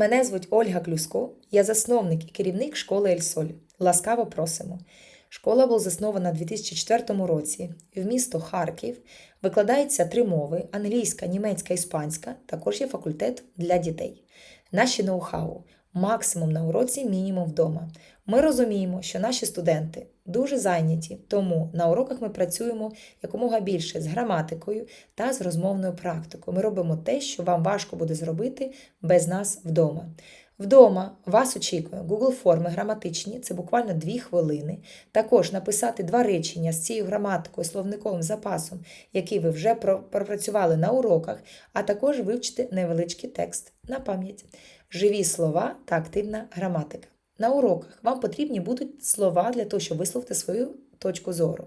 Мене звуть Ольга Клюско, я засновник і керівник школи Ельсоль. Ласкаво просимо. Школа була заснована у 2004 році. В місто Харків викладається три мови: англійська, німецька, іспанська. Також є факультет для дітей. Наші ноу-хау максимум на уроці, мінімум вдома. Ми розуміємо, що наші студенти дуже зайняті, тому на уроках ми працюємо якомога більше з граматикою та з розмовною практикою. Ми робимо те, що вам важко буде зробити без нас вдома. Вдома вас очікує Google форми граматичні, це буквально 2 хвилини. Також написати два речення з цією граматикою, словниковим запасом, який ви вже пропрацювали на уроках, а також вивчити невеличкий текст на пам'ять. Живі слова та активна граматика. На уроках вам потрібні будуть слова для того, щоб висловити свою точку зору.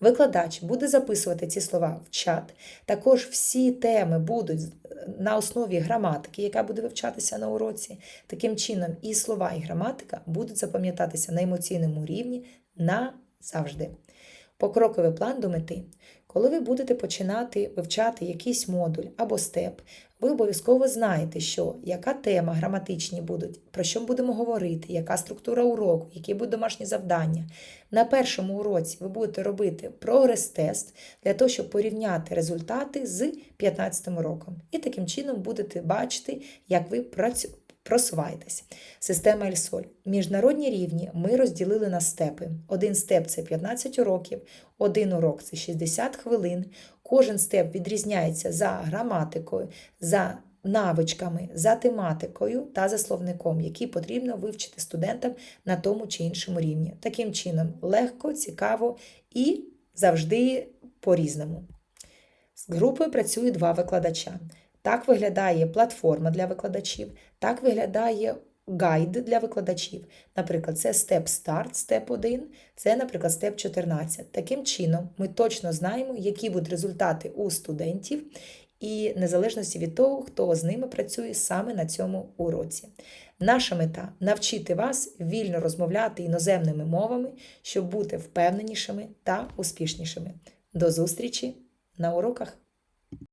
Викладач буде записувати ці слова в чат. Також всі теми будуть на основі граматики, яка буде вивчатися на уроці. Таким чином, і слова, і граматика будуть запам'ятатися на емоційному рівні назавжди. Покроковий план до мети. Коли ви будете починати вивчати якийсь модуль або степ, ви обов'язково знаєте, що яка тема граматичні будуть, про що будемо говорити, яка структура уроку, які будуть домашні завдання. На першому уроці ви будете робити прогрес-тест для того, щоб порівняти результати з 15 роком. І таким чином будете бачити, як ви працюєте. Просуваєтесь. Система Ельсоль. Міжнародні рівні ми розділили на степи. Один степ це 15 уроків, один урок це 60 хвилин. Кожен степ відрізняється за граматикою, за навичками, за тематикою та за словником, які потрібно вивчити студентам на тому чи іншому рівні. Таким чином, легко, цікаво і завжди по-різному. З групою працює два викладача. Так виглядає платформа для викладачів, так виглядає гайд для викладачів. Наприклад, це степ старт, степ 1, це, наприклад, степ 14. Таким чином, ми точно знаємо, які будуть результати у студентів, і незалежності від того, хто з ними працює саме на цьому уроці. Наша мета навчити вас вільно розмовляти іноземними мовами, щоб бути впевненішими та успішнішими. До зустрічі на уроках!